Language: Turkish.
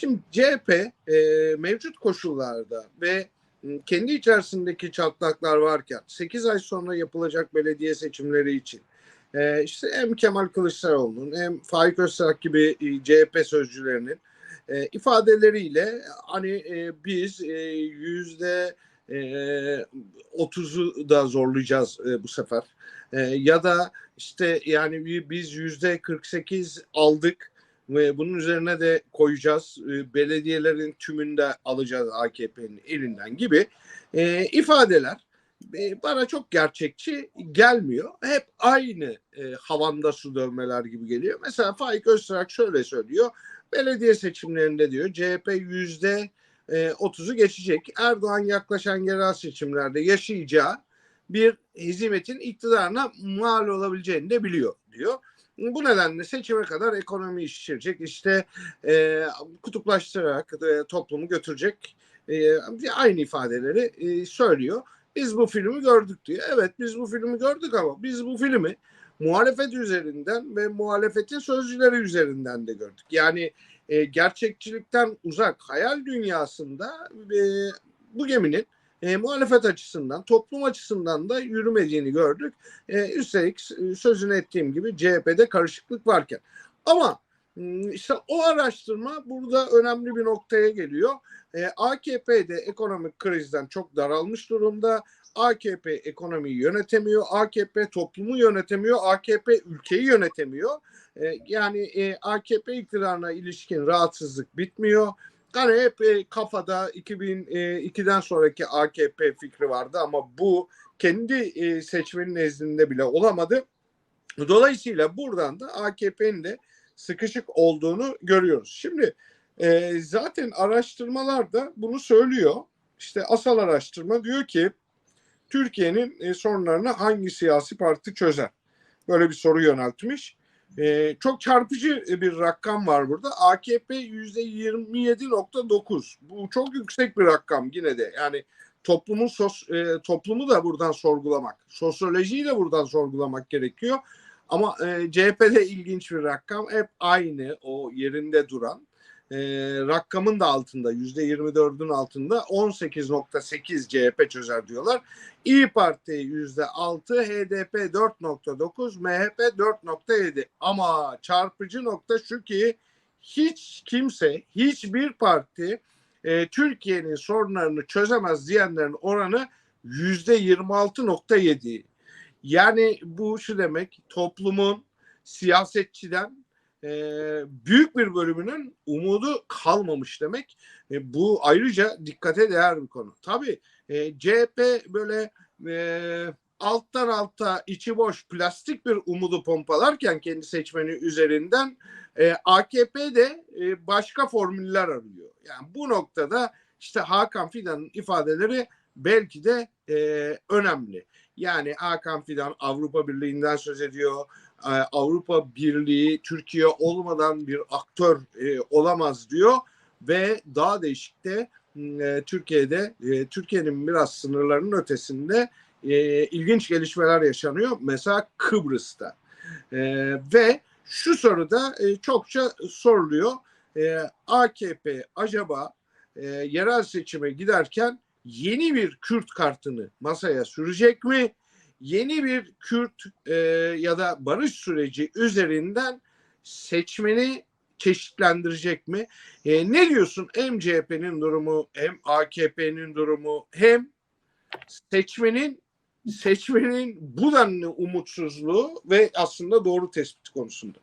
Şimdi CHP e, mevcut koşullarda ve m, kendi içerisindeki çatlaklar varken 8 ay sonra yapılacak belediye seçimleri için e, işte hem Kemal Kılıçdaroğlu'nun hem Faik Öztürk gibi e, CHP sözcülerinin e, ifadeleriyle hani e, biz e, yüzde e, 30'u da zorlayacağız e, bu sefer. E, ya da işte yani bi- biz yüzde 48 aldık ve bunun üzerine de koyacağız. E, belediyelerin tümünde alacağız AKP'nin elinden gibi e, ifadeler e, bana çok gerçekçi gelmiyor. Hep aynı e, havanda su dövmeler gibi geliyor. Mesela Faik Öztürk şöyle söylüyor. Belediye seçimlerinde diyor CHP yüzde e, 30'u geçecek. Erdoğan yaklaşan yerel seçimlerde yaşayacağı bir hizmetin iktidarına mal olabileceğini de biliyor diyor. Bu nedenle seçime kadar ekonomi şişirecek, işte e, kutuplaştırarak e, toplumu götürecek e, aynı ifadeleri e, söylüyor. Biz bu filmi gördük diyor. Evet biz bu filmi gördük ama biz bu filmi muhalefet üzerinden ve muhalefetin sözcüleri üzerinden de gördük. Yani e, gerçekçilikten uzak hayal dünyasında e, bu geminin e, muhalefet açısından, toplum açısından da yürümediğini gördük. E, üstelik sözünü ettiğim gibi CHP'de karışıklık varken. Ama işte o araştırma burada önemli bir noktaya geliyor. E, AKP'de ekonomik krizden çok daralmış durumda. AKP ekonomiyi yönetemiyor, AKP toplumu yönetemiyor, AKP ülkeyi yönetemiyor. E, yani e, AKP iktidarına ilişkin rahatsızlık bitmiyor. Hani hep e, kafada 2002'den sonraki AKP fikri vardı ama bu kendi e, seçmenin nezdinde bile olamadı. Dolayısıyla buradan da AKP'nin de sıkışık olduğunu görüyoruz. Şimdi e, zaten araştırmalar da bunu söylüyor. İşte asal araştırma diyor ki Türkiye'nin e, sorunlarını hangi siyasi parti çözer? Böyle bir soru yöneltmiş. E, çok çarpıcı bir rakam var burada. AKP yüzde 27.9. Bu çok yüksek bir rakam yine de. Yani toplumun sos, e, toplumu da buradan sorgulamak, sosyolojiyi de buradan sorgulamak gerekiyor. Ama e, CHP'de ilginç bir rakam. Hep aynı o yerinde duran. E, rakamın da altında yüzde 24'ün altında 18.8 CHP çözer diyorlar. İyi Parti yüzde 6, HDP 4.9, MHP 4.7. Ama çarpıcı nokta şu ki hiç kimse, hiçbir parti e, Türkiye'nin sorunlarını çözemez diyenlerin oranı yüzde 26.7. Yani bu şu demek toplumun siyasetçiden e, büyük bir bölümünün umudu kalmamış demek. E, bu ayrıca dikkate değer bir konu. Tabii e, CHP böyle e, alttan alta içi boş plastik bir umudu pompalarken kendi seçmeni üzerinden e, AKP de e, başka formüller arıyor. Yani bu noktada işte Hakan Fidan'ın ifadeleri belki de e, önemli. Yani Hakan Fidan Avrupa Birliği'nden söz ediyor. E, Avrupa Birliği Türkiye olmadan bir aktör e, olamaz diyor ve daha değişikte e, Türkiye'de e, Türkiye'nin biraz sınırlarının ötesinde e, ilginç gelişmeler yaşanıyor. Mesela Kıbrıs'ta. E, ve şu soruda e, çokça soruluyor. E, AKP acaba e, yerel seçime giderken yeni bir Kürt kartını masaya sürecek mi? Yeni bir Kürt e, ya da barış süreci üzerinden seçmeni çeşitlendirecek mi? E, ne diyorsun hem CHP'nin durumu hem AKP'nin durumu hem seçmenin seçmenin bu denli umutsuzluğu ve aslında doğru tespit konusunda.